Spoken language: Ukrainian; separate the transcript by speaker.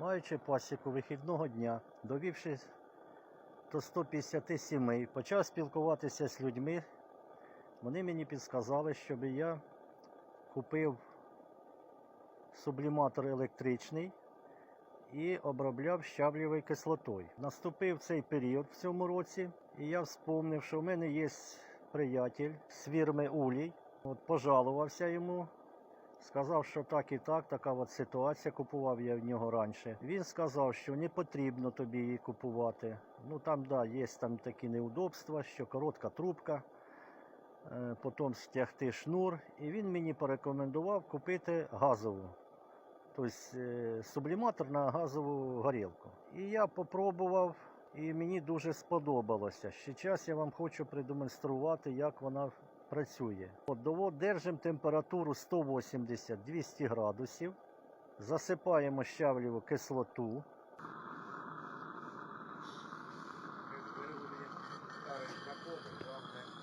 Speaker 1: Маючи пасіку вихідного дня, довівши до 150 сімей, почав спілкуватися з людьми. Вони мені підсказали, щоб я купив субліматор електричний і обробляв щавлєвою кислотою. Наступив цей період в цьому році, і я вспомнив, що в мене є приятель з фірми Улій. От пожалувався йому, сказав, що так і так, така от ситуація. Купував я в нього раніше. Він сказав, що не потрібно тобі її купувати. Ну там, да, є там такі неудобства, що коротка трубка, е, потім стягти шнур. І він мені порекомендував купити газову. Тобто е, субліматор на газову горілку. І я попробував, і мені дуже сподобалося. Ще час я вам хочу продемонструвати, як вона працює. От держимо температуру 180-200 градусів, засипаємо щавлєву кислоту.
Speaker 2: Знакомий.